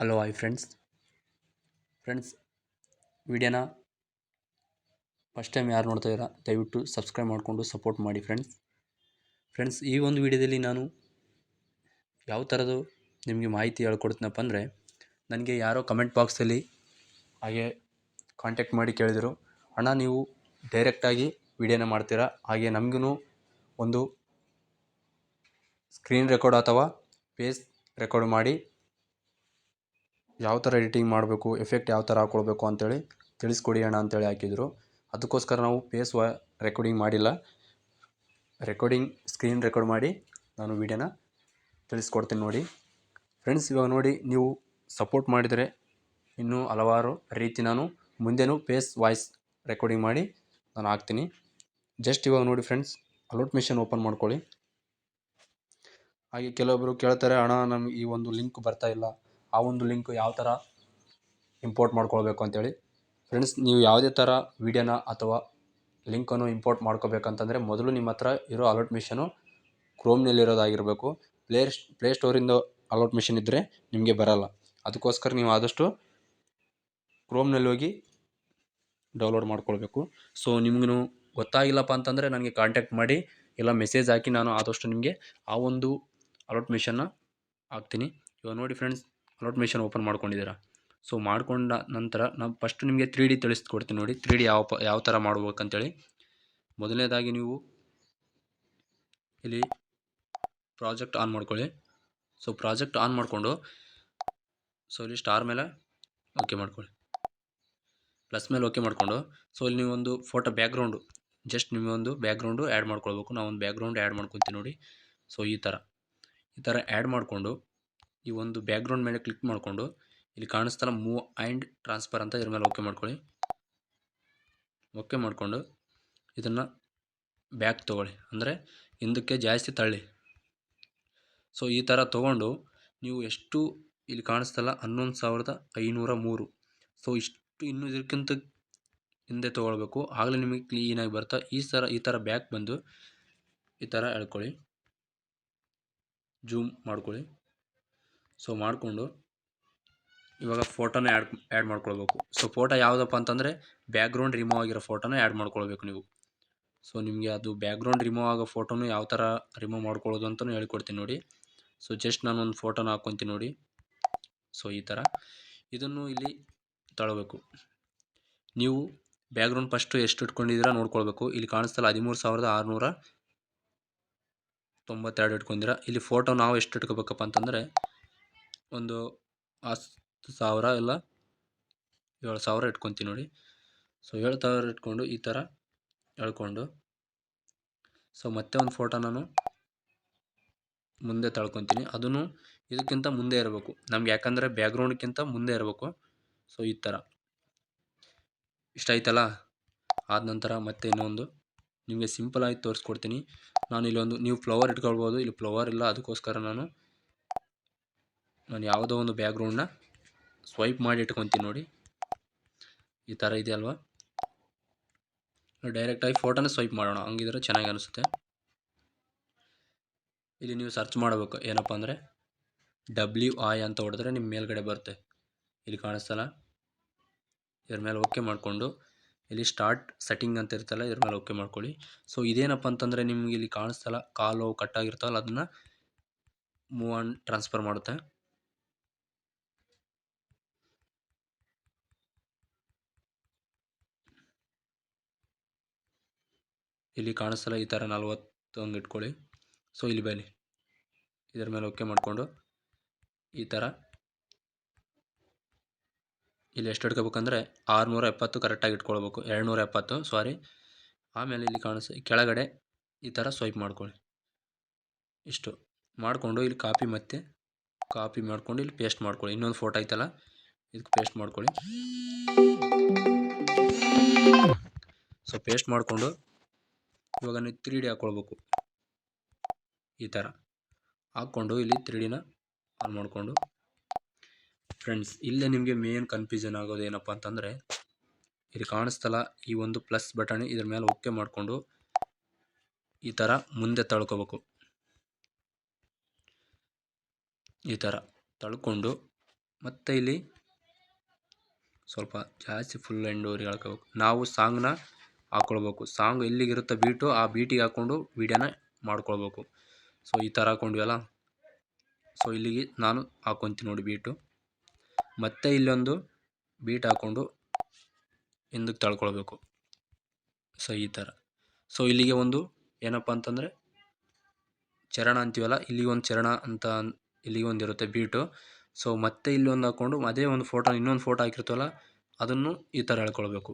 Hello hi friends friends ವಿಡಿಯೋನ first time ಯಾರು ನೋಡ್ತಾ ಇದ್ದೀರಾ, ದಯವಿಟ್ಟು ಸಬ್ಸ್ಕ್ರೈಬ್ ಮಾಡಿಕೊಂಡು ಸಪೋರ್ಟ್ ಮಾಡಿ ಫ್ರೆಂಡ್ಸ್ ಫ್ರೆಂಡ್ಸ್ ಈ ಒಂದು ವಿಡಿಯೋದಲ್ಲಿ ನಾನು ಯಾವ ಥರದ್ದು ನಿಮಗೆ ಮಾಹಿತಿ ಹೇಳ್ಕೊಡ್ತೀನಪ್ಪ ಅಂದರೆ, ನನಗೆ ಯಾರೋ ಕಮೆಂಟ್ ಬಾಕ್ಸಲ್ಲಿ ಹಾಗೆ ಕಾಂಟ್ಯಾಕ್ಟ್ ಮಾಡಿ ಕೇಳಿದರು, ಅಣ್ಣ, ನೀವು ಡೈರೆಕ್ಟಾಗಿ ವಿಡಿಯೋನ ಮಾಡ್ತೀರಾ? ಹಾಗೆ ನಮಗೂ ಒಂದು ಸ್ಕ್ರೀನ್ ರೆಕಾರ್ಡ್ ಅಥವಾ ಫೇಸ್ ರೆಕಾರ್ಡ್ ಮಾಡಿ ಯಾವ ಥರ ಎಡಿಟಿಂಗ್ ಮಾಡಬೇಕು, ಎಫೆಕ್ಟ್ ಯಾವ ಥರ ಹಾಕ್ಕೊಳ್ಬೇಕು ಅಂತೇಳಿ ತಿಳಿಸ್ಕೊಡಿ ಅಣ್ಣ ಅಂತೇಳಿ ಹಾಕಿದರು. ಅದಕ್ಕೋಸ್ಕರ ನಾವು ಫೇಸ್ ವ ರೆಕಾರ್ಡಿಂಗ್ ಮಾಡಿಲ್ಲ. ರೆಕಾರ್ಡಿಂಗ್ ಸ್ಕ್ರೀನ್ ರೆಕಾರ್ಡ್ ಮಾಡಿ ನಾನು ವೀಡಿಯೋನ ತಿಳಿಸ್ಕೊಡ್ತೀನಿ ನೋಡಿ. ಫ್ರೆಂಡ್ಸ್, ಇವಾಗ ನೋಡಿ ನೀವು ಸಪೋರ್ಟ್ ಮಾಡಿದರೆ ಇನ್ನೂ ಹಲವಾರು ರೀತಿ ನಾನು ಮುಂದೆನೂ ಫೇಸ್ ವಾಯ್ಸ್ ರೆಕಾರ್ಡಿಂಗ್ ಮಾಡಿ ನಾನು ಹಾಕ್ತೀನಿ. ಜಸ್ಟ್ ಇವಾಗ ನೋಡಿ ಫ್ರೆಂಡ್ಸ್, ಅಲೋಟ್ ಮಿಷನ್ ಓಪನ್ ಮಾಡ್ಕೊಳ್ಳಿ. ಹಾಗೆ ಕೆಲವೊಬ್ಬರು ಕೇಳ್ತಾರೆ, ಅಣ್ಣ, ನಮ್ಗೆ ಈ ಒಂದು ಲಿಂಕ್ ಬರ್ತಾ ಇಲ್ಲ. ಆ ಒಂದು ಲಿಂಕ್ ಯಾವ ಥರ ಇಂಪೋರ್ಟ್ ಮಾಡ್ಕೊಳ್ಬೇಕು ಅಂತೇಳಿ. ಫ್ರೆಂಡ್ಸ್ ನೀವು ಯಾವುದೇ ಥರ ವೀಡಿಯೋನ ಅಥವಾ ಲಿಂಕನ್ನು ಇಂಪೋರ್ಟ್ ಮಾಡ್ಕೋಬೇಕಂತಂದರೆ ಮೊದಲು ನಿಮ್ಮ ಹತ್ರ ಇರೋ ಅಲರ್ಟ್ ಮಿಷನು ಕ್ರೋಮ್ನಲ್ಲಿರೋದಾಗಿರಬೇಕು ಪ್ಲೇ ಸ್ಟೋರಿಂದ ಅಲರ್ಟ್ ಮಿಷನ್ ಇದ್ದರೆ ನಿಮಗೆ ಬರಲ್ಲ. ಅದಕ್ಕೋಸ್ಕರ ನೀವು ಆದಷ್ಟು ಕ್ರೋಮ್ನಲ್ಲಿ ಹೋಗಿ ಡೌನ್ಲೋಡ್ ಮಾಡ್ಕೊಳ್ಬೇಕು. ಸೊ ನಿಮಗೂ ಗೊತ್ತಾಗಿಲ್ಲಪ್ಪ ಅಂತಂದರೆ ನನಗೆ ಕಾಂಟ್ಯಾಕ್ಟ್ ಮಾಡಿ, ಇಲ್ಲ ಮೆಸೇಜ್ ಹಾಕಿ ನಾನು ಆದಷ್ಟು ನಿಮಗೆ ಆ ಒಂದು ಅಲರ್ಟ್ ಮಿಷನ್ನ ಹಾಕ್ತೀನಿ. ಇವಾಗ ನೋಡಿ ಫ್ರೆಂಡ್ಸ್ ಅಲರ್ಟ್ ಮಿಷನ್ ಓಪನ್ ಮಾಡ್ಕೊಂಡಿದ್ದೀರಾ? ಸೊ ಮಾಡ್ಕೊಂಡ ನಂತರ ನಾವು ಫಸ್ಟ್ ನಿಮಗೆ ತ್ರೀ ಡಿ ತಿಳಿಸ್ಕೊಡ್ತೀನಿ ನೋಡಿ. ತ್ರೀ ಡಿ ಯಾವ ಪ, ಯಾವ ಥರ ಮಾಡ್ಬೇಕಂತೇಳಿ. ಮೊದಲನೇದಾಗಿ ನೀವು ಇಲ್ಲಿ ಪ್ರಾಜೆಕ್ಟ್ ಆನ್ ಮಾಡ್ಕೊಳ್ಳಿ. ಸೊ ಪ್ರಾಜೆಕ್ಟ್ ಆನ್ ಮಾಡಿಕೊಂಡು ಸೊ ಇಲ್ಲಿ ಸ್ಟಾರ್ ಮೇಲೆ ಓಕೆ ಮಾಡ್ಕೊಳ್ಳಿ. ಪ್ಲಸ್ ಮೇಲೆ ಓಕೆ ಮಾಡಿಕೊಂಡು ಸೊ ಇಲ್ಲಿ ನೀವೊಂದು ಫೋಟೋ ಬ್ಯಾಕ್ಗ್ರೌಂಡು ಜಸ್ಟ್ ನಿಮಗೊಂದು ಬ್ಯಾಕ್ಗ್ರೌಂಡು ಆ್ಯಡ್ ಮಾಡ್ಕೊಳ್ಬೇಕು. ನಾವೊಂದು ಬ್ಯಾಕ್ಗ್ರೌಂಡ್ ಆ್ಯಡ್ ಮಾಡ್ಕೊತೀವಿ ನೋಡಿ. ಸೊ ಈ ಥರ ಈ ಥರ ಆ್ಯಡ್ ಮಾಡಿಕೊಂಡು ಈ ಒಂದು ಬ್ಯಾಕ್ಗ್ರೌಂಡ್ ಮೇಲೆ ಕ್ಲಿಕ್ ಮಾಡಿಕೊಂಡು ಇಲ್ಲಿ ಕಾಣಿಸ್ತಲ್ಲ ಮೂವ್ ಆ್ಯಂಡ್ ಟ್ರಾನ್ಸ್ಫರ್ ಅಂತ ಇದ್ರ ಮೇಲೆ ಓಕೆ ಮಾಡ್ಕೊಳ್ಳಿ. ಓಕೆ ಮಾಡಿಕೊಂಡು ಇದನ್ನು ಬ್ಯಾಕ್ ತೊಗೊಳ್ಳಿ. ಅಂದರೆ ಹಿಂದಕ್ಕೆ ಜಾಸ್ತಿ ತಳ್ಳಿ. ಸೊ ಈ ಥರ ತೊಗೊಂಡು ನೀವು ಎಷ್ಟು ಇಲ್ಲಿ ಕಾಣಿಸ್ತಲ್ಲ ಹನ್ನೊಂದು ಸಾವಿರದ ಐನೂರ ಮೂರು. ಸೊ ಇಷ್ಟು ಇನ್ನೂ ಇದಕ್ಕಿಂತ ಹಿಂದೆ ತೊಗೊಳ್ಬೇಕು. ಆಗಲೇ ನಿಮಗೆ ಕ್ಲೀನಾಗಿ ಬರ್ತಾ ಈ ಥರ ಈ ಥರ ಬ್ಯಾಕ್ ಬಂದು ಈ ಥರ ಎಳ್ಕೊಳ್ಳಿ. ಜೂಮ್ ಮಾಡ್ಕೊಳ್ಳಿ. ಸೊ ಮಾಡಿಕೊಂಡು ಇವಾಗ ಫೋಟೋನ ಆ್ಯಡ್ ಆ್ಯಡ್ ಮಾಡ್ಕೊಳ್ಬೇಕು. ಸೊ ಫೋಟೋ ಯಾವುದಪ್ಪ ಅಂತಂದರೆ ಬ್ಯಾಕ್ಗ್ರೌಂಡ್ ರಿಮೂವ್ ಆಗಿರೋ ಫೋಟೋನ ಆ್ಯಡ್ ಮಾಡ್ಕೊಳ್ಬೇಕು ನೀವು. ಸೊ ನಿಮಗೆ ಅದು ಬ್ಯಾಕ್ಗ್ರೌಂಡ್ ರಿಮೂವ್ ಆಗೋ ಫೋಟೋನು ಯಾವ ಥರ ರಿಮೂವ್ ಮಾಡ್ಕೊಳ್ಳೋದು ಅಂತಲೂ ಹೇಳ್ಕೊಡ್ತೀನಿ ನೋಡಿ. ಸೊ ಜಸ್ಟ್ ನಾನು ಒಂದು ಫೋಟೋನ ಹಾಕ್ಕೊತೀನಿ ನೋಡಿ. ಸೊ ಈ ಥರ ಇದನ್ನು ಇಲ್ಲಿ ತಗೊಳ್ಬೇಕು ನೀವು ಬ್ಯಾಕ್ಗ್ರೌಂಡ್ ಫಸ್ಟು ಎಷ್ಟು ಇಟ್ಕೊಂಡಿದ್ದೀರಾ ನೋಡ್ಕೊಳ್ಬೇಕು. ಇಲ್ಲಿ ಕಾಣಿಸ್ತಲ್ಲ ಹದಿಮೂರು ಸಾವಿರದ ಆರುನೂರ ತೊಂಬತ್ತೆರಡು ಇಟ್ಕೊಂಡಿರ ಇಲ್ಲಿ ಫೋಟೋ ನಾವು ಎಷ್ಟು ಇಟ್ಕೋಬೇಕಪ್ಪ ಅಂತಂದರೆ ಒಂದು ಹತ್ತು ಸಾವಿರ ಇಲ್ಲ, ಏಳು ಸಾವಿರ ಇಟ್ಕೊತೀನಿ ನೋಡಿ. ಸೊ ಏಳು ಸಾವಿರ ಇಟ್ಕೊಂಡು ಈ ಥರ ಎಳ್ಕೊಂಡು ಸೊ ಮತ್ತೆ ಒಂದು ಫೋಟೋ ನಾನು ಮುಂದೆ ತಳ್ಕೊತೀನಿ. ಅದನ್ನು ಇದಕ್ಕಿಂತ ಮುಂದೆ ಇರಬೇಕು. ನಮ್ಗೆ ಯಾಕಂದರೆ ಬ್ಯಾಕ್ಗ್ರೌಂಡ್ಗಿಂತ ಮುಂದೆ ಇರಬೇಕು. ಸೊ ಈ ಥರ. ಇಷ್ಟ ಆಯ್ತಲ್ಲ? ಆದ ನಂತರ ಮತ್ತೆ ಇನ್ನೊಂದು. ನಿಮಗೆ ಸಿಂಪಲ್ ಆಗಿ ತೋರಿಸ್ಕೊಡ್ತೀನಿ. ನಾನು ಇಲ್ಲೊಂದು ನೀವು ಫ್ಲವರ್ ಇಟ್ಕೊಳ್ಬೋದು. ಇಲ್ಲಿ ಫ್ಲವರ್ ಇಲ್ಲ, ಅದಕ್ಕೋಸ್ಕರ ನಾನು ನಾನು ಯಾವುದೋ ಒಂದು ಬ್ಯಾಕ್ಗ್ರೌಂಡನ್ನ ಸ್ವೈಪ್ ಮಾಡಿ ಇಟ್ಕೊತೀನಿ ನೋಡಿ. ಈ ಥರ ಇದೆ ಅಲ್ವಾ? ಡೈರೆಕ್ಟಾಗಿ ಫೋಟೋನ ಸ್ವೈಪ್ ಮಾಡೋಣ. ಹಂಗಿದ್ರೆ ಚೆನ್ನಾಗಿ ಅನಿಸುತ್ತೆ. ಇಲ್ಲಿ ನೀವು ಸರ್ಚ್ ಮಾಡಬೇಕು. ಏನಪ್ಪ ಅಂದರೆ ಡಬ್ಲ್ಯೂ ಐ ಅಂತ ಹೊಡೆದ್ರೆ ನಿಮ್ಮ ಮೇಲ್ಗಡೆ ಬರುತ್ತೆ. ಇಲ್ಲಿ ಕಾಣಿಸ್ತಲ್ಲ? ಇದ್ರ ಮೇಲೆ ಓಕೆ ಮಾಡಿಕೊಂಡು. ಇಲ್ಲಿ ಸ್ಟಾರ್ಟ್ ಸೆಟ್ಟಿಂಗ್ ಅಂತ ಇರ್ತಲ್ಲ ಇದ್ರ ಮೇಲೆ ಓಕೆ ಮಾಡ್ಕೊಳ್ಳಿ. ಸೊ ಇದೇನಪ್ಪ ಅಂತಂದರೆ ನಿಮ್ಗೆ ಇಲ್ಲಿ ಕಾಣಿಸ್ತಲ್ಲ, ಕಾಲು ಕಟ್ಟಾಗಿರ್ತಲ್ಲ, ಅದನ್ನು ಮೂವ್ ಆನ್ ಟ್ರಾನ್ಸ್ಫರ್ ಮಾಡುತ್ತೆ. ಇಲ್ಲಿ ಕಾಣಿಸ್ತಲ್ಲ ಈ ಥರ ನಲ್ವತ್ತು ಹಂಗೆ ಇಟ್ಕೊಳ್ಳಿ. ಸೊ ಇಲ್ಲಿ ಬನ್ನಿ. ಇದರ ಮೇಲೆ ಓಕೆ ಮಾಡಿಕೊಂಡು, ಈ ಥರ ಇಲ್ಲಿ ಎಷ್ಟು ಇಟ್ಕೋಬೇಕಂದ್ರೆ ಆರುನೂರ ಎಪ್ಪತ್ತು ಕರೆಕ್ಟಾಗಿ ಇಟ್ಕೊಳ್ಬೇಕು. ಎರಡುನೂರ ಎಪ್ಪತ್ತು ಸಾರಿ ಆಮೇಲೆ ಇಲ್ಲಿ ಕಾಣಿಸ್, ಕೆಳಗಡೆ ಈ ಥರ ಸ್ವೈಪ್ ಮಾಡ್ಕೊಳ್ಳಿ. ಇಷ್ಟು. ಮಾಡಿಕೊಂಡು ಇಲ್ಲಿ ಕಾಪಿ ಮತ್ತೆ ಕಾಪಿ ಮಾಡ್ಕೊಂಡು ಇಲ್ಲಿ ಪೇಸ್ಟ್ ಮಾಡ್ಕೊಳ್ಳಿ. ಇನ್ನೊಂದು ಫೋಟೋ ಐತಲ್ಲ, ಇದಕ್ಕೆ ಪೇಸ್ಟ್ ಮಾಡ್ಕೊಳ್ಳಿ. ಸೊ ಪೇಸ್ಟ್ ಮಾಡಿಕೊಂಡು ಇವಾಗ ನೀವು ತ್ರೀ ಡಿ ಹಾಕ್ಕೊಳ್ಬೇಕು ಈ ಥರ ಹಾಕ್ಕೊಂಡು ಇಲ್ಲಿ ತ್ರೀ ಡಿನ ಆನ್ ಮಾಡಿಕೊಂಡು. ಫ್ರೆಂಡ್ಸ್ ಇಲ್ಲೇ ನಿಮಗೆ ಮೇನ್ ಕನ್ಫ್ಯೂಷನ್ ಆಗೋದು ಏನಪ್ಪ ಅಂತಂದರೆ, ಇಲ್ಲಿ ಕಾಣಿಸ್ತಲ್ಲ ಈ ಒಂದು ಪ್ಲಸ್ ಬಟನ್ ಇದ್ರ ಮೇಲೆ ಓಕೆ ಮಾಡಿಕೊಂಡು ಈ ಥರ ಮುಂದೆ ತಳ್ಕೋಬೇಕು. ಈ ಥರ ತಳ್ಕೊಂಡು ಮತ್ತು ಇಲ್ಲಿ ಸ್ವಲ್ಪ ಜಾಸ್ತಿ ಫುಲ್ ಎಂಡೂರಿ ಹೇಳ್ಕೋಬೇಕು ನಾವು ಸಾಂಗ್ನ ಹಾಕ್ಕೊಳ್ಬೇಕು ಸಾಂಗ್ ಎಲ್ಲಿಗಿರುತ್ತೆ ಬೀಟು ಆ ಬೀಟಿಗೆ ಹಾಕ್ಕೊಂಡು ವೀಡಿಯೋನ ಮಾಡ್ಕೊಳ್ಬೇಕು. ಸೊ ಈ ಥರ ಹಾಕ್ಕೊಂಡ್ವಲ್ಲ ಸೊ ಇಲ್ಲಿಗೆ ನಾನು ಹಾಕ್ಕೊತೀನಿ ನೋಡಿ ಬೀಟು ಮತ್ತೆ ಇಲ್ಲೊಂದು ಬೀಟ್ ಹಾಕ್ಕೊಂಡು ಹಿಂದಕ್ಕೆ ತಳ್ಕೊಳ್ಬೇಕು. ಸೊ ಈ ಥರ ಸೊ ಇಲ್ಲಿಗೆ ಒಂದು ಏನಪ್ಪ ಅಂತಂದರೆ, ಚರಣ ಅಂತೀವಲ್ಲ, ಇಲ್ಲಿಗೆ ಒಂದು ಚರಣ ಅಂತ ಇಲ್ಲಿಗೆ ಒಂದು ಇರುತ್ತೆ ಬೀಟು ಸೊ ಮತ್ತೆ ಇಲ್ಲಿ ಒಂದು ಹಾಕ್ಕೊಂಡು ಅದೇ ಒಂದು ಫೋಟೋ ಇನ್ನೊಂದು ಫೋಟೋ ಹಾಕಿರ್ತೀವಲ್ಲ, ಅದನ್ನು ಈ ಥರ ಹೇಳ್ಕೊಳ್ಬೇಕು.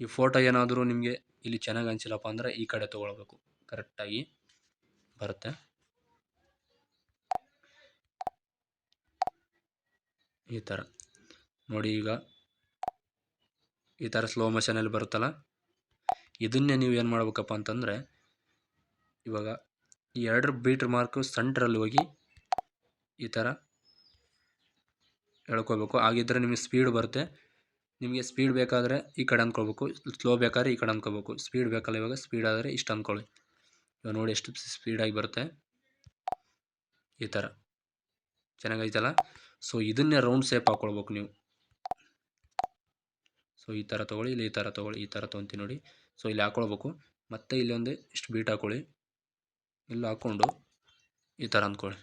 ಈ ಫೋಟೋ ಏನಾದರೂ ನಿಮಗೆ ಇಲ್ಲಿ ಚೆನ್ನಾಗಿ ಅನಿಸಿಲ್ಲಪ್ಪ ಅಂದರೆ ಈ ಕಡೆ ತೊಗೊಳ್ಬೇಕು. ಕರೆಕ್ಟಾಗಿ ಬರುತ್ತೆ. ಈ ಥರ ನೋಡಿ ಈಗ ಈ ಥರ ಸ್ಲೋ ಮೋಷನಲ್ಲಿ ಬರುತ್ತಲ್ಲ? ಇದನ್ನೇ ನೀವು ಏನು ಮಾಡ್ಬೇಕಪ್ಪ ಅಂತಂದರೆ ಇವಾಗ ಈ ಎರಡರ ಬೀಟ್ರ್ ಮಾರ್ಕು ಸೆಂಟ್ರಲ್ಲಿ ಹೋಗಿ ಈ ಥರ ಎಳ್ಕೋಬೇಕು. ಹಾಗಿದ್ರೆ ನಿಮಗೆ ಸ್ಪೀಡ್ ಬರುತ್ತೆ. ನಿಮಗೆ ಸ್ಪೀಡ್ ಬೇಕಾದರೆ ಈ ಕಡೆ ಅಂದ್ಕೊಳ್ಬೇಕು ಸ್ಲೋ ಬೇಕಾದ್ರೆ ಈ ಕಡೆ ಅಂದ್ಕೋಬೇಕು ಸ್ಪೀಡ್ ಬೇಕಲ್ಲ ಇವಾಗ ಸ್ಪೀಡ್ ಆದರೆ ಇಷ್ಟು ಅಂದ್ಕೊಳ್ಳಿ. ಇವಾಗ ನೋಡಿ ಎಷ್ಟು ಸ್ಪೀಡಾಗಿ ಬರುತ್ತೆ. ಈ ಥರ ಚೆನ್ನಾಗೈತಲ್ಲ ಸೊ ಇದನ್ನೇ ರೌಂಡ್ ಶೇಪ್ ಹಾಕ್ಕೊಳ್ಬೇಕು ನೀವು. ಸೊ ಈ ಥರ ತೊಗೊಳ್ಳಿ, ಇಲ್ಲಿ ಈ ಥರ ತೊಗೊಳ್ಳಿ, ಈ ಥರ ತೊಗೊತೀನಿ ನೋಡಿ. ಸೊ ಇಲ್ಲಿ ಹಾಕ್ಕೊಳ್ಬೇಕು ಮತ್ತೆ ಇಲ್ಲಿ ಒಂದು ಇಷ್ಟು ಬೀಟ್ ಹಾಕ್ಕೊಳ್ಳಿ ಇಲ್ಲಿ ಹಾಕ್ಕೊಂಡು ಈ ಥರ ಅಂದ್ಕೊಳ್ಳಿ.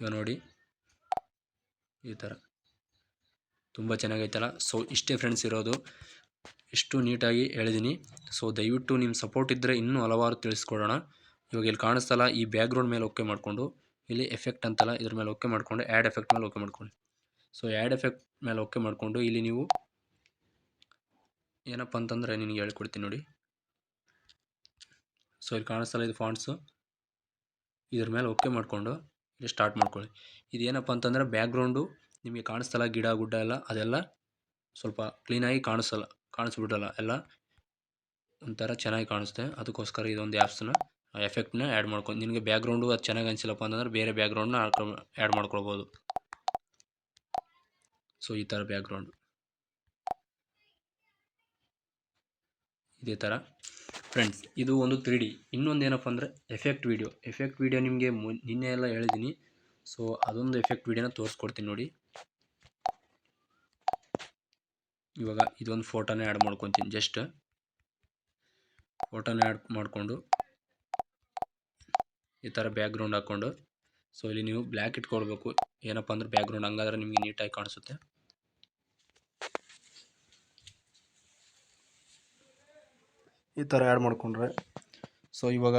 ಇವಾಗ ನೋಡಿ. ಈ ಥರ ತುಂಬ ಚೆನ್ನಾಗೈತಲ್ಲ. ಸೊ ಇಷ್ಟೇ ಫ್ರೆಂಡ್ಸ್ ಇರೋದು. ಇಷ್ಟು ನೀಟಾಗಿ ಹೇಳಿದ್ದೀನಿ ಸೊ ದಯವಿಟ್ಟು ನಿಮ್ಮ ಸಪೋರ್ಟ್ ಇದ್ದರೆ ಇನ್ನೂ ಹಲವಾರು ತಿಳಿಸ್ಕೊಡೋಣ. ಇವಾಗ ಇಲ್ಲಿ ಕಾಣಿಸ್ತಲ್ಲ, ಈ ಬ್ಯಾಕ್ಗ್ರೌಂಡ್ ಮೇಲೆ ಓಕೆ ಮಾಡಿಕೊಂಡು, ಇಲ್ಲಿ ಎಫೆಕ್ಟ್ ಅಂತಲ್ಲ, ಇದ್ರ ಮೇಲೆ ಓಕೆ ಮಾಡಿಕೊಂಡು ಆ್ಯಡ್ ಎಫೆಕ್ಟ್ ಮೇಲೆ ಓಕೆ ಮಾಡ್ಕೊಳ್ಳಿ. ಸೊ ಆ್ಯಡ್ ಎಫೆಕ್ಟ್ ಮೇಲೆ ಓಕೆ ಮಾಡಿಕೊಂಡು, ಇಲ್ಲಿ ನೀವು ಏನಪ್ಪ ಅಂತಂದರೆ ನಿನಗೆ ಹೇಳ್ಕೊಡ್ತೀನಿ ನೋಡಿ. ಸೊ ಇಲ್ಲಿ ಕಾಣಿಸ್ತಲ್ಲ ಇದು ಫಾಂಟ್ಸು ಇದ್ರ ಮೇಲೆ ಓಕೆ ಮಾಡಿಕೊಂಡು, ಇಲ್ಲಿ ಸ್ಟಾರ್ಟ್ ಮಾಡ್ಕೊಳ್ಳಿ. ಇದೇನಪ್ಪ ಅಂತಂದರೆ ಬ್ಯಾಕ್ಗ್ರೌಂಡು ನಿಮಗೆ ಕಾಣಿಸ್ತಲ್ಲ, ಗಿಡ, ಗುಡ್ಡ ಎಲ್ಲ, ಅದೆಲ್ಲ ಸ್ವಲ್ಪ ಕ್ಲೀನಾಗಿ ಕಾಣಿಸಲ್ಲ, ಕಾಣಿಸ್ಬಿಡಲ್ಲ, ಎಲ್ಲ ಒಂಥರ ಚೆನ್ನಾಗಿ ಕಾಣಿಸುತ್ತೆ ಅದಕ್ಕೋಸ್ಕರ ಇದೊಂದು ಆ್ಯಪ್ಸನ್ನ ಆ ಎಫೆಕ್ಟ್ನ ಆ್ಯಡ್ ಮಾಡ್ಕೊಂಡು ನಿನಗೆ ಬ್ಯಾಕ್ಗ್ರೌಂಡು ಅದು ಚೆನ್ನಾಗಿ ಅನಿಸಿಲ್ಲಪ್ಪ ಅಂತಂದ್ರೆ ಬೇರೆ ಬ್ಯಾಕ್ಗ್ರೌಂಡ್ನ ಹಾಕೊ ಆ್ಯಡ್ ಮಾಡ್ಕೊಳ್ಬೋದು. ಸೊ ಈ ಥರ ಬ್ಯಾಕ್ಗ್ರೌಂಡು ಇದೇ ಥರ. ಫ್ರೆಂಡ್ಸ್ ಇದು ಒಂದು ತ್ರೀ ಡಿ ಇನ್ನೊಂದು ಏನಪ್ಪ ಅಂದರೆ ಎಫೆಕ್ಟ್ ವೀಡಿಯೋ ಎಫೆಕ್ಟ್ ವೀಡಿಯೋ ನಿಮಗೆ ಮು, ನಿನ್ನೆ ಎಲ್ಲ ಹೇಳಿದ್ದೀನಿ. ಸೊ ಅದೊಂದು ಎಫೆಕ್ಟ್ ವೀಡಿಯೋನ ತೋರಿಸ್ಕೊಡ್ತೀನಿ ನೋಡಿ. ಇವಾಗ ಇದೊಂದು ಫೋಟೋನ ಆ್ಯಡ್ ಮಾಡ್ಕೊತೀನಿ ಜಸ್ಟ್ ಫೋಟೋನ ಆ್ಯಡ್ ಮಾಡಿಕೊಂಡು ಈ ಥರ ಬ್ಯಾಕ್ಗ್ರೌಂಡ್ ಹಾಕ್ಕೊಂಡು. ಸೊ ಇಲ್ಲಿ ನೀವು ಬ್ಲ್ಯಾಕ್ ಇಟ್ಕೊಳ್ಬೇಕು. ಏನಪ್ಪ ಅಂದ್ರೆ ಬ್ಯಾಕ್ಗ್ರೌಂಡ್ ಹಂಗಾದ್ರೆ ನಿಮಗೆ ನೀಟಾಗಿ ಕಾಣಿಸುತ್ತೆ. ಈ ಥರ ಆ್ಯಡ್ ಮಾಡಿಕೊಂಡ್ರೆ. ಸೊ ಇವಾಗ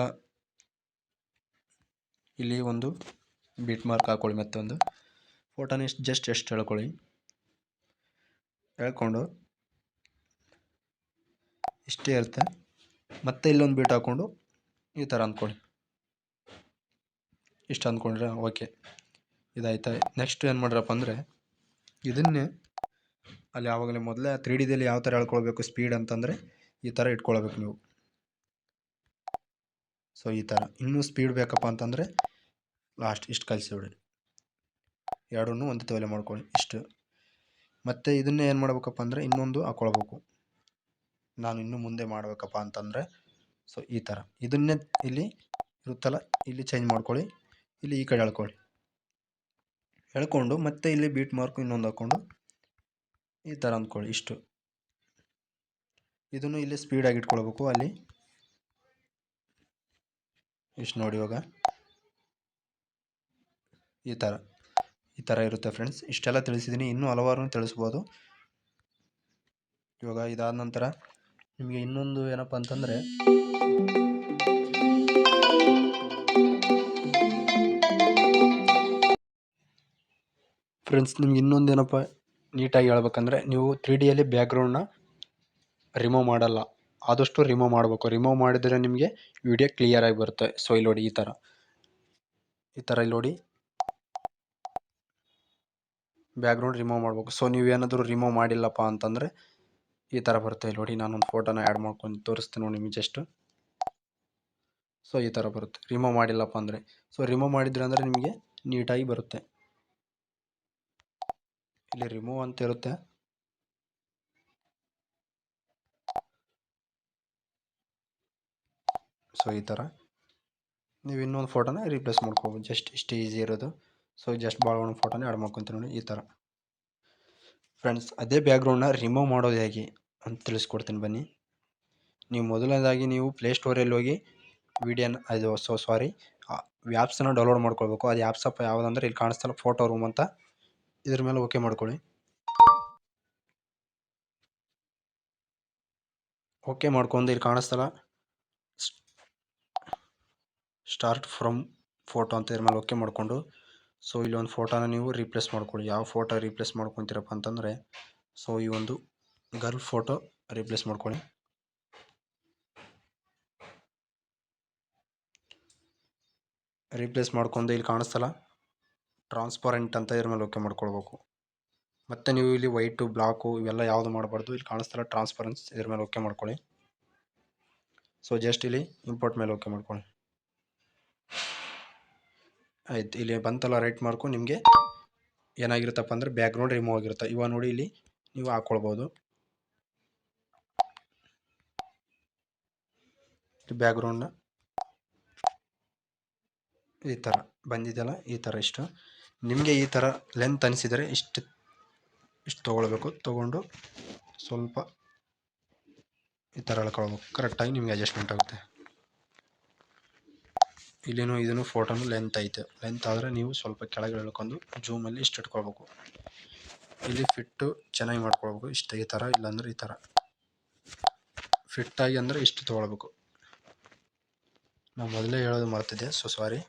ಇಲ್ಲಿ ಒಂದು ಬೀಟ್ ಮಾರ್ಕ್ ಹಾಕ್ಕೊಳ್ಳಿ ಮತ್ತೊಂದು. ಫೋಟೋನ ಎಷ್ಟು ಜಸ್ಟ್ ಎಷ್ಟು ಹೇಳ್ಕೊಳ್ಳಿ ಹೇಳ್ಕೊಂಡು. ಇಷ್ಟೇ ಇರುತ್ತೆ ಮತ್ತೆ ಇಲ್ಲೊಂದು ಬೀಟ್ ಹಾಕ್ಕೊಂಡು ಈ ಥರ ಅಂದ್ಕೊಳ್ಳಿ ಇಷ್ಟು ಅಂದ್ಕೊಂಡ್ರೆ ಓಕೆ. ಇದಾಯ್ತಾ? ನೆಕ್ಸ್ಟ್ ಏನು ಮಾಡ್ರಪ್ಪ ಅಂದರೆ ಇದನ್ನೇ ಅಲ್ಲಿ ಯಾವಾಗಲೇ ಮೊದಲೇ ತ್ರೀ ಡಿದಲ್ಲಿ ಯಾವ ಥರ ಹೇಳ್ಕೊಳ್ಬೇಕು ಸ್ಪೀಡ್ ಅಂತಂದರೆ ಈ ಥರ ಇಟ್ಕೊಳ್ಬೇಕು ನೀವು. ಸೊ ಈ ಥರ ಇನ್ನೂ ಸ್ಪೀಡ್ ಬೇಕಪ್ಪ ಅಂತಂದರೆ ಲಾಸ್ಟ್ ಇಷ್ಟು ಕಲಿಸಿಬಿಡಿ ಎರಡನ್ನೂ ಒಂದು ತೋಲೆ ಮಾಡ್ಕೊಳ್ಳಿ. ಇಷ್ಟು. ಮತ್ತು ಇದನ್ನೇ ಏನು ಮಾಡ್ಬೇಕಪ್ಪ ಅಂದರೆ ಇನ್ನೊಂದು ಹಾಕ್ಕೊಳ್ಬೇಕು ನಾನು ಇನ್ನೂ ಮುಂದೆ ಮಾಡಬೇಕಪ್ಪ ಅಂತಂದರೆ ಸೊ ಈ ಥರ ಇದನ್ನೇ ಇಲ್ಲಿ ಇರುತ್ತಲ್ಲ, ಇಲ್ಲಿ ಚೇಂಜ್ ಮಾಡ್ಕೊಳ್ಳಿ, ಇಲ್ಲಿ ಈ ಕಡೆ ಎಳ್ಕೊಳ್ಳಿ. ಎಳ್ಕೊಂಡು ಮತ್ತೆ ಇಲ್ಲಿ ಬೀಟ್ ಮಾರ್ಕ್ ಇನ್ನೊಂದು ಹಾಕ್ಕೊಂಡು ಈ ಥರ ಅಂದ್ಕೊಳ್ಳಿ, ಇಷ್ಟು. ಇದನ್ನು ಇಲ್ಲಿ ಸ್ಪೀಡಾಗಿ ಇಟ್ಕೊಳ್ಬೇಕು ಅಲ್ಲಿ. ಇಷ್ಟು ನೋಡಿ ಇವಾಗ. ಈ ಥರ ಈ ಥರ ಇರುತ್ತೆ ಫ್ರೆಂಡ್ಸ್ ಇಷ್ಟೆಲ್ಲ ತಿಳಿಸಿದ್ದೀನಿ ಇನ್ನೂ ಹಲವಾರು ತಿಳಿಸ್ಬೋದು. ಇವಾಗ ಇದಾದ ನಂತರ ನಿಮಗೆ ಇನ್ನೊಂದು ಏನಪ್ಪ ಅಂತಂದರೆ ಫ್ರೆಂಡ್ಸ್ ನಿಮ್ಗೆ ಇನ್ನೊಂದು ಏನಪ್ಪ ನೀಟಾಗಿ ಹೇಳ್ಬೇಕಂದ್ರೆ ನೀವು ತ್ರೀ ಡಿಯಲ್ಲಿ ಬ್ಯಾಕ್ಗ್ರೌಂಡ್ನ ರಿಮೂವ್ ಮಾಡಲ್ಲ. ಆದಷ್ಟು ರಿಮೂವ್ ಮಾಡಬೇಕು. ರಿಮೂವ್ ಮಾಡಿದರೆ ನಿಮಗೆ ವಿಡಿಯೋ ಕ್ಲಿಯರಾಗಿ ಬರುತ್ತೆ. ಸೊ ಇಲ್ಲಿ ನೋಡಿ ಈ ಥರ. ಈ ಥರ ಇಲ್ಲಿ ನೋಡಿ. ಬ್ಯಾಕ್ಗ್ರೌಂಡ್ ರಿಮೂವ್ ಮಾಡಬೇಕು. ಸೊ ನೀವು ಏನಾದರೂ ರಿಮೂವ್ ಮಾಡಿಲ್ಲಪ್ಪ ಅಂತಂದರೆ ಈ ಥರ ಬರುತ್ತೆ. ಇಲ್ಲಿ ನೋಡಿ, ನಾನೊಂದು ಫೋಟೋನ ಆ್ಯಡ್ ಮಾಡ್ಕೊಂಡು ತೋರಿಸ್ತೀನಿ ನೋಡಿ ನಿಮಗೆ ಜಸ್ಟ್. ಸೊ ಈ ಥರ ಬರುತ್ತೆ. ರಿಮೂವ್ ಮಾಡಿಲ್ಲಪ್ಪ ಅಂದರೆ. ಸೊ ರಿಮೂವ್ ಮಾಡಿದ್ರೆ ಅಂದರೆ ನಿಮಗೆ ನೀಟಾಗಿ ಬರುತ್ತೆ. ಇಲ್ಲಿ ರಿಮೂವ್ ಅಂತ ಇರುತ್ತೆ. ಸೊ ಈ ಥರ. ನೀವು ಇನ್ನೊಂದು ಫೋಟೋನ ರೀಪ್ಲೇಸ್ ಮಾಡ್ಕೋಬೋದು. ಜಸ್ಟ್ ಇಷ್ಟು ಈಸಿ ಇರೋದು. ಸೊ ಜಸ್ಟ್ ಒಂದು ಫೋಟೋನೇ ಆ್ಯಡ್ ಮಾಡ್ಕೊತೀನಿ ನೋಡಿ ಈ ಥರ ಫ್ರೆಂಡ್ಸ್ ಅದೇ ಬ್ಯಾಕ್ಗ್ರೌಂಡ್ನ ರಿಮೂವ್ ಮಾಡೋದು ಹೇಗೆ ಅಂತ ತಿಳಿಸ್ಕೊಡ್ತೀನಿ ಬನ್ನಿ. ನೀವು ಮೊದಲನೇದಾಗಿ ನೀವು ಪ್ಲೇಸ್ಟೋರಲ್ಲಿ ಹೋಗಿ ವಿಡಿಯೋನ ಅದು ಸೊ ಸಾರಿ ವ್ಯಾಪ್ಸನ್ನ ಡೌನ್ಲೋಡ್ ಮಾಡ್ಕೊಳ್ಬೇಕು. ಅದು ಆ್ಯಪ್ಸ್ ಅಪ್ಪ ಯಾವುದಂದ್ರೆ ಇಲ್ಲಿ ಕಾಣಿಸ್ತಲ್ಲ ಫೋಟೋ ರೂಮ್ ಅಂತ. ಇದ್ರ ಮೇಲೆ ಓಕೆ ಮಾಡ್ಕೊಳ್ಳಿ. ಓಕೆ ಮಾಡ್ಕೊಂಡು ಇಲ್ಲಿ ಕಾಣಿಸ್ತಲ್ಲ ಸ್ಟಾರ್ಟ್ ಫ್ರಮ್ ಫೋಟೋ ಅಂತ ಇದ್ರ ಮೇಲೆ ಓಕೆ ಮಾಡಿಕೊಂಡು. ಸೊ ಇಲ್ಲಿ ಒಂದು ಫೋಟೋನ ನೀವು ರೀಪ್ಲೇಸ್ ಮಾಡ್ಕೊಳ್ಳಿ. ಯಾವ ಫೋಟೋ ರೀಪ್ಲೇಸ್ ಮಾಡ್ಕೊತೀರಪ್ಪ ಅಂತಂದರೆ ಸೊ ಈ ಒಂದು ಗರ್ಲ್ ಫೋಟೋ ರೀಪ್ಲೇಸ್ ಮಾಡ್ಕೊಳ್ಳಿ. ರೀಪ್ಲೇಸ್ ಮಾಡ್ಕೊಂಡು ಇಲ್ಲಿ ಕಾಣಿಸ್ತಲ್ಲ? ಟ್ರಾನ್ಸ್ಪರೆಂಟ್ ಅಂತ ಇದ್ರ ಮೇಲೆ ಓಕೆ ಮಾಡ್ಕೊಳ್ಬೇಕು. ಮತ್ತು ನೀವು ಇಲ್ಲಿ ವೈಟು ಬ್ಲಾಕು ಇವೆಲ್ಲ ಯಾವುದು ಮಾಡಬಾರ್ದು, ಇಲ್ಲಿ ಕಾಣಿಸ್ತಲ್ಲ ಟ್ರಾನ್ಸ್ಪರೆನ್ಸ್ ಇದ್ರ ಮೇಲೆ ಓಕೆ ಮಾಡ್ಕೊಳ್ಳಿ. ಸೊ ಜಸ್ಟ್ ಇಲ್ಲಿ ಇಂಪೋರ್ಟ್ ಮೇಲೆ ಓಕೆ ಮಾಡ್ಕೊಳ್ಳಿ. ಆಯ್ತು, ಇಲ್ಲಿ ಬಂತಲ್ಲ ರೈಟ್ ಮಾರ್ಕು ನಿಮಗೆ. ಏನಾಗಿರುತ್ತಪ್ಪ ಅಂದರೆ ಬ್ಯಾಕ್ಗ್ರೌಂಡ್ ರಿಮೂವ್ ಆಗಿರುತ್ತೆ. ಇವಾಗ ನೋಡಿ ಇಲ್ಲಿ, ನೀವು ಹಾಕ್ಕೊಳ್ಬೋದು ಬ್ಯಾಕ್ಗ್ರೌಂಡ್ನ ಈ ಥರ ಬಂದಿದೆಯಲ್ಲ, ಈ ಥರ ಇಷ್ಟು. ನಿಮಗೆ ಈ ಥರ ಲೆಂತ್ ಅನಿಸಿದರೆ ಇಷ್ಟು ಇಷ್ಟು ತೊಗೊಳ್ಬೇಕು. ತೊಗೊಂಡು ಸ್ವಲ್ಪ ಈ ಥರ ಎಳ್ಕೊಳ್ಬೇಕು. ಕರೆಕ್ಟಾಗಿ ನಿಮಗೆ ಅಡ್ಜಸ್ಟ್ಮೆಂಟ್ ಆಗುತ್ತೆ. ಇಲ್ಲಿನೂ ಇದನ್ನು ಫೋಟೋನು ಲೆಂತ್ ಐತೆ. ಲೆಂತ್ ಆದರೆ ನೀವು ಸ್ವಲ್ಪ ಕೆಳಗೆ ಎಳ್ಕೊಂಡು ಜೂಮಲ್ಲಿ ಇಷ್ಟು ಇಟ್ಕೊಳ್ಬೇಕು. ಇಲ್ಲಿ ಫಿಟ್ಟು ಚೆನ್ನಾಗಿ ಮಾಡ್ಕೊಳ್ಬೇಕು. ಇಷ್ಟು ಈ ಥರ ಇಲ್ಲಾಂದ್ರೆ ಈ ಥರ ಫಿಟ್ಟಾಗಿ ಅಂದರೆ ಇಷ್ಟು ತೊಗೊಳ್ಬೇಕು. ನಾವು ಮೊದಲೇ ಹೇಳೋದು ಮರ್ತಿದ್ದೆ ಸೊ ಸಾರಿ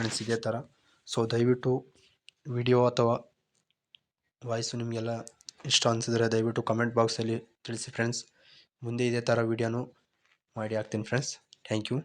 ಫ್ರೆಂಡ್ಸ್ ಇದೇ ಥರ ಸೊ ದಯವಿಟ್ಟು ವಿಡಿಯೋ ಅಥವಾ ವಾಯ್ಸು ನಿಮಗೆಲ್ಲ ಇಷ್ಟ ಅನಿಸಿದ್ರೆ ದಯವಿಟ್ಟು ಕಮೆಂಟ್ ಬಾಕ್ಸಲ್ಲಿ ತಿಳಿಸಿ ಫ್ರೆಂಡ್ಸ್ ಮುಂದೆ ಇದೇ ಥರ ವಿಡಿಯೋನು ಮಾಡಿ ಹಾಕ್ತೀನಿ ಫ್ರೆಂಡ್ಸ್ ಥ್ಯಾಂಕ್ ಯು